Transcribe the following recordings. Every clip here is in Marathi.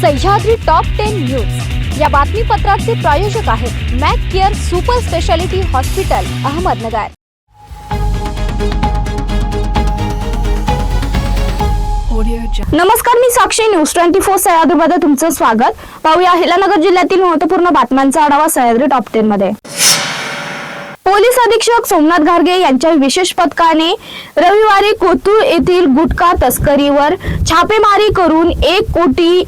सह्याद्री टॉप टेन न्यूज या बातमीपत्राचे प्रायोजक आहेत Mac care super speciality hospital Ahmednagar. नमस्कार मी साक्षी न्यूज ट्वेंटी फोर सह्याद्रीमध्ये तुमचं स्वागत. पाहूया अहिलानगर जिल्ह्यातील महत्त्वपूर्ण बातम्यांचा आढावा सह्याद्री टॉप टेन मध्ये. पोलीस अधीक्षक सोमनाथ घारगे यांच्या विशेष पथकाने रविवारी कोथरूड येथील गुटखा तस्करीवर छापेमारी करून एक कोटी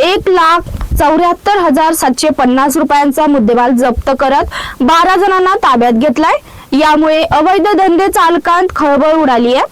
एक लाख चौऱ्याहत्तर हजार सातशे पन्नास रुपयांचा मुद्देमाल जप्त करत बारा जणांना ताब्यात घेतलाय. यामुळे अवैध धंदे चालकांत खळबळ उडाली आहे.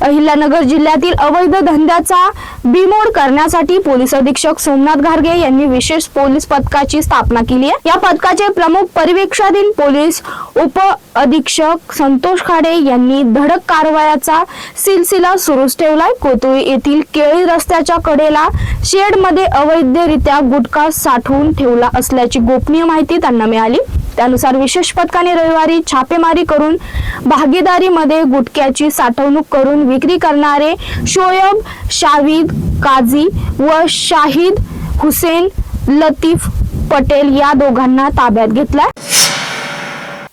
अहिल्यानगर जिल्ह्यातील अवैध धंद्याचा बिमोड करण्यासाठी पोलीस अधीक्षक सोमनाथ घारगे यांनी विशेष पोलीस पथकाची स्थापना केली आहे. या पथकाचे प्रमुख परिवेक्षाधीन पोलीस उप अधीक्षक संतोष खाडे यांनी धडक कारवायाचा सिलसिला सुरूच ठेवलाय. कोतुळी येथील केळी रस्त्याच्या कडेला शेडमध्ये अवैधरित्या गुटखा साठवून ठेवला असल्याची गोपनीय माहिती त्यांना मिळाली. त्यानुसार विशेष पथकाने रविवारी छापेमारी करून भागीदारीमध्ये गुटख्याची साठवणूक करून विक्री करणारे शोएब शाहिद काझी व शाहिद हुसेन लतीफ पटेल या दोघांना ताब्यात घेतला.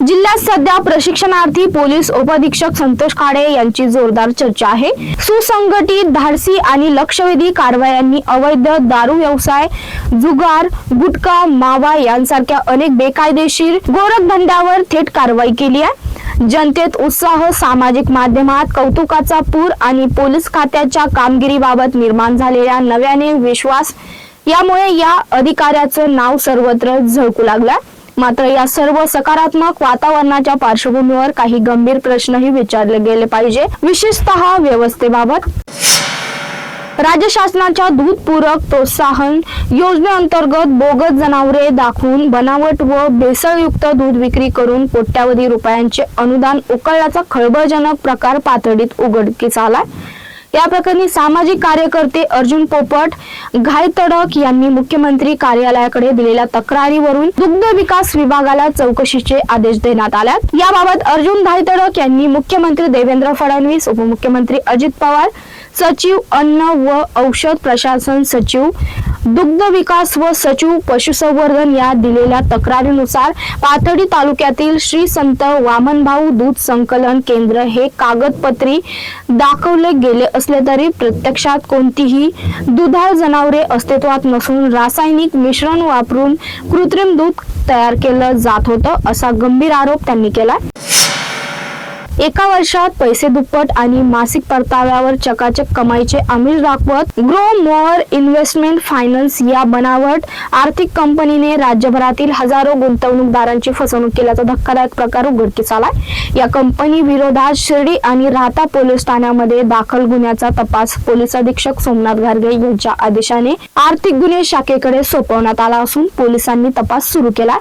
जिल्ह्यात सध्या प्रशिक्षणार्थी पोलीस उपअधीक्षक संतोष काळे यांची जोरदार चर्चा आहे. सुसंघटित धाडसी आणि लक्षवेधी कारवायांनी अवैध दारू व्यवसाय जुगार गुटखा मावा यांसारख्या अनेक बेकायदेशीर गोरखधंद्यावर थेट कारवाई केली आहे. जनतेत उत्साह सामाजिक माध्यमात कौतुकाचा पूर आणि पोलीस खात्याच्या कामगिरीबाबत निर्माण झालेल्या नव्याने विश्वास यामुळे या अधिकाऱ्याचं नाव सर्वत्र झळकू लागलं मात्र या सर्व सकारात्मक वातावरणाच्या पार्श्वभूमीवर काही गंभीर प्रश्नही विचारले गेले पाहिजे. विशेषतः व्यवस्थेबाबत. राज्य शासनाच्या दूध पूरक प्रोत्साहन योजनेअंतर्गत बोगस जनावरे दाखवून बनावट व भेसळयुक्त दूध विक्री करून कोट्यावधी रुपयांचे अनुदान उकळल्याचा खळबळजनक प्रकार पातळीत उघडकीस आलाय. या प्रकरणी सामाजिक कार्यकर्ते अर्जुन पोपट घायतडक यांनी मुख्यमंत्री कार्यालयाकडे दिलेल्या तक्रारीवरून दुग्ध विकास विभागाला चौकशीचे आदेश देण्यात आल्यात. याबाबत अर्जुन घायतडक यांनी मुख्यमंत्री देवेंद्र फडणवीस उपमुख्यमंत्री अजित पवार सचिव अन्न व औषध प्रशासन सचिव दुग्ध विकास व सचिव पशुसंवर्धन या दिलेल्या तक्रारीनुसार पाथडी तालुक्यातील श्री संत वामनभाऊ दूध संकलन केंद्र हे कागदपत्री दाखवले गेले असले तरी प्रत्यक्षात कोणतीही दुधाळ जनावरे अस्तित्वात नसून रासायनिक मिश्रण वापरून कृत्रिम दूध तयार केलं जात होतं असा गंभीर आरोप त्यांनी केला एका वर्षात पैसे दुप्पट आणि मासिक परताव्यावर चकाचक कमाईचे अमीर दाखवत ग्रो मोअर इन्व्हेस्टमेंट फायनान्स या बनावट आर्थिक कंपनीने राज्यभरातील हजारो गुंतवणूकदारांची फसवणूक केल्याचा धक्कादायक प्रकार उघडकीस आलाय. या कंपनी विरोधात शिर्डी आणि राहता पोलीस ठाण्यामध्ये दाखल गुन्ह्याचा तपास पोलीस अधीक्षक सोमनाथ घारगे यांच्या आदेशाने आर्थिक गुन्हे शाखेकडे सोपवण्यात आला असून पोलिसांनी तपास सुरू केला.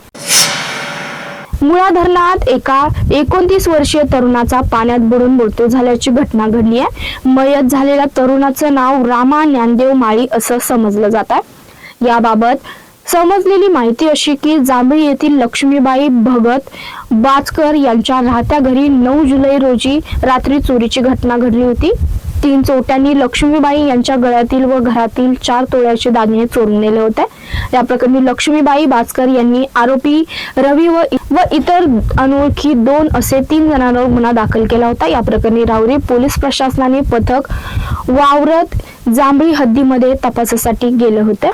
मुळा धरणात एका एकोणतीस वर्षीय तरुणाचा पाण्यात बुडून मृत्यू झाल्याची घटना घडली आहे. मयत झालेल्या तरुणाचं नाव रामा ज्ञानदेव माळी असं समजलं जात आहे. याबाबत समजलेली माहिती अशी की जांभळी येथील लक्ष्मीबाई भगत बाचकर यांच्या राहत्या घरी नऊ जुलै रोजी रात्री चोरीची घटना घडली होती. तीन चोट्यांनी लक्ष्मीबाई यांच्या गळ्यातील व घरातील चार तोळ्याचे दागिने चोरून नेले होते. या प्रकरणी लक्ष्मीबाई भास्कर यांनी आरोपी रवी व व इतर अनोळखी दोन असे तीन जणांवर गुन्हा दाखल केला होता. या प्रकरणी राहुरी पोलीस प्रशासनाने पथक वावरत जांभळी हद्दीमध्ये तपासासाठी गेले होते.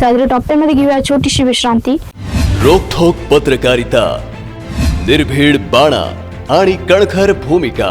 साजरी टॉपमध्ये घेऊया छोटीशी विश्रांती. रोखोक पत्रकारिता निर्भीड बाणा आणि कणखर भूमिका.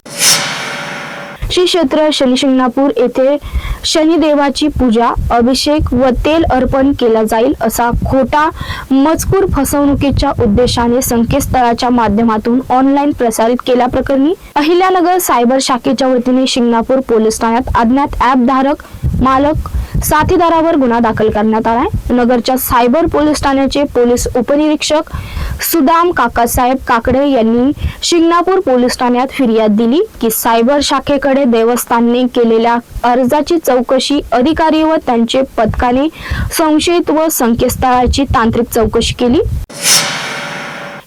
श्री क्षेत्र शनिशिंगणापूर येथे शनिदेवाची पूजा अभिषेक व तेल अर्पण केला जाईल असा खोटा मजकूर फसवणुकीच्या उद्देशाने संकेतस्थळाच्या माध्यमातून ऑनलाईन प्रसारित केल्याप्रकरणी अहिल्यानगर सायबर शाखेच्या वतीने शिंगणापूर पोलीस ठाण्यात अज्ञात ॲप धारक मालक साथीदारावर गुन्हा दाखल करण्यात आलाय. नगरच्या सायबर पोलीस ठाण्याचे पोलीस उपनिरीक्षक सुदाम काकासाहेब काकडे यांनी शिंगणापूर पोलीस ठाण्यात फिर्याद दिली की सायबर शाखेकडे देवस्थानने केलेल्या अर्जाची चौकशी अधिकारी व त्यांचे पथकाने संशयित व संकेतस्थळाची तांत्रिक चौकशी केली.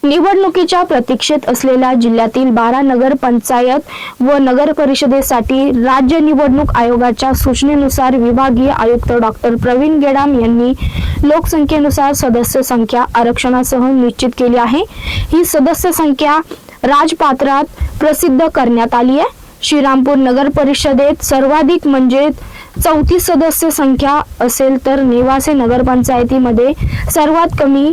निवडणुकीच्या प्रतीक्षेत असलेल्या जिल्ह्यातील बारा नगर पंचायत व नगर परिषदेसाठी राज्य निवडणूक आयोगाच्या सूचनेनुसार विभागीय आयुक्त डॉक्टर प्रवीण गेडाम यांनी लोकसंख्येनुसार सदस्य संख्या आरक्षणासह निश्चित केली आहे. ही सदस्य संख्या राजपात्रात प्रसिद्ध करण्यात आली आहे. श्रीरामपूर नगर परिषदेत सर्वाधिक म्हणजे चौतीस सदस्य संख्या असेल तर नेवासे नगरपंचायतीमध्ये सर्वात कमी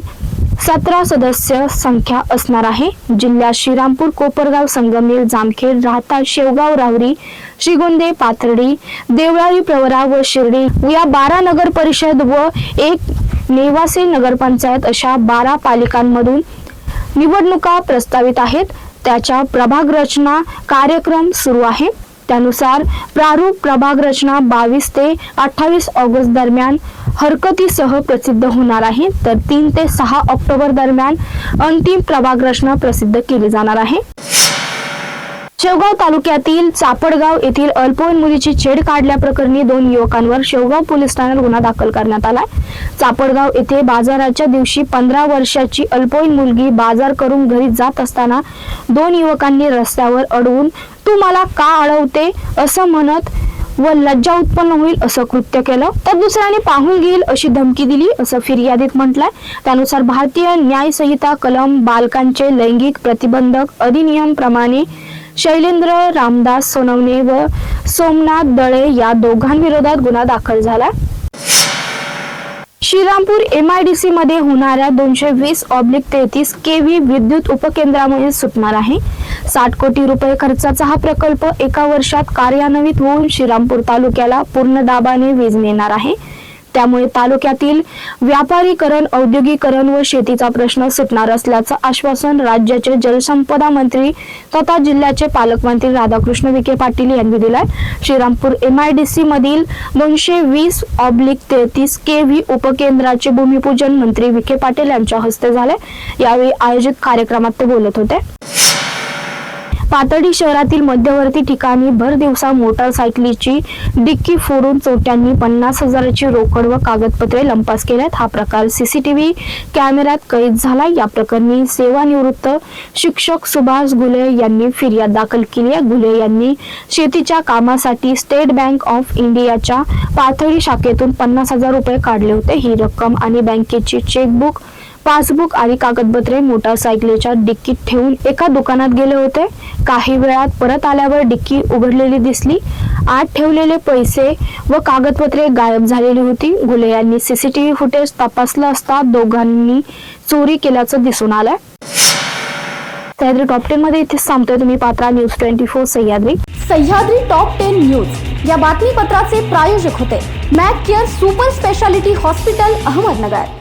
सतरा सदस्य संख्या असणार आहे. जिल्ह्यात श्रीरामपूर कोपरगाव संगमेर जामखेड राहता शेवगाव राहुरी श्रीगोंदे पाथर्डी देवळाली प्रवरा व शिर्डी या बारा नगर परिषद व एक नेवासे नगरपंचायत अशा बारा पालिकांमधून निवडणुका प्रस्तावित आहेत. त्याच्या प्रभाग रचना कार्यक्रम सुरू आहे. त्यानुसार प्रारूप प्रभाग रचना बावीस ते अठ्ठावीस ऑगस्ट दरम्यान हरकतीसह प्रसिद्ध होणार आहे. तर तीन ते सहा ऑक्टोबर दरम्यान अंतिम प्रभाग रचना प्रसिद्ध केली जाणार आहे. शेवगाव तालुक्यातील चापडगाव येथील अल्पवयीन मुलीची छेड काढल्याप्रकरणी दोन युवकांवर शेवगाव पोलीस ठाण्यात गुन्हा दाखल करण्यात आलाय. चापडगाव येथे बाजाराच्या दिवशी पंधरा वर्षाची अल्पवयीन मुलगी बाजार करून घरी जात असताना दोन युवकांनी रस्त्यावर अडवून तू मला का अडवते? असं म्हणत व लज्जा उत्पन्न होईल असं कृत्य केलं. तर दुसऱ्याने पाहून घेईल अशी धमकी दिली असं फिर्यादीत म्हटलंय. त्यानुसार भारतीय न्याय संहिता कलम बालकांचे लैंगिक प्रतिबंधक अधिनियम प्रमाणे शैलेंद्र रामदास सोनवणे व सोमनाथ दळे या दोघांविरोधात गुन्हा दाखल झाला श्रीरामपूर एम आय डी मध्ये होणाऱ्या दोनशे वीस ऑब्लिक तेहतीस के व्ही विद्युत उपकेंद्रामुळे सुटणार आहे. साठ कोटी रुपये खर्चाचा हा प्रकल्प एका वर्षात कार्यान्वित होऊन श्रीरामपूर तालुक्याला पूर्ण दाबाने वीज नेणार आहे. त्यामुळे तालुक्यातील व्यापारीकरण औद्योगिकरण व शेतीचा प्रश्न सुटणार असल्याचं आश्वासन राज्याचे जलसंपदा मंत्री तथा जिल्ह्याचे पालकमंत्री राधाकृष्ण विखे पाटील यांनी दिलाय. श्रीरामपूर एमआयडीसी मधील दोनशे वीस ऑब्लिक तेहतीस के व्ही उपकेंद्राचे भूमिपूजन मंत्री विखे पाटील यांच्या हस्ते झाले. यावेळी आयोजित कार्यक्रमात ते बोलत होते. पातळी शहरातील मध्यवर्ती ठिकाणी भर दिवसा मोटारसायकलीची डिक्की फोडून चोरट्यांनी पन्नास हजाराची रोकड व कागदपत्रे लंपास केल्यात. हा प्रकार सीसीटीव्ही कॅमेऱ्यात कैद झाला. या प्रकरणी सेवानिवृत्त शिक्षक सुभाष गुले यांनी फिर्याद दाखल केली आहे. गुले यांनी शेतीच्या कामासाठी स्टेट बँक ऑफ इंडियाच्या पाथर्डी शाखेतून पन्नास हजार रुपये काढले होते. ही रक्कम आणि बँकेची चेकबुक पासबुक आणि कागदपत्रे मोटारसायकलीच्या डिक्कीत ठेवून एका दुकानात गेले होते. काही वेळात परत आल्यावर डिक्की उघडलेली दिसली. आत ठेवलेले पैसे व कागदपत्रे गायब झालेली होती. गुले यांनी सीसीटीव्ही फुटेज तपासलं असता दोघांनी चोरी केल्याचं दिसून आलंय. सह्याद्री टॉप टेन मध्ये इथे सांगतोय तुम्ही. Patra news twenty four Sahyadri. Sahyadri top ten news. या बातमीपत्राचे प्रायोजक होते. Mac care super speciality hospital Ahmednagar.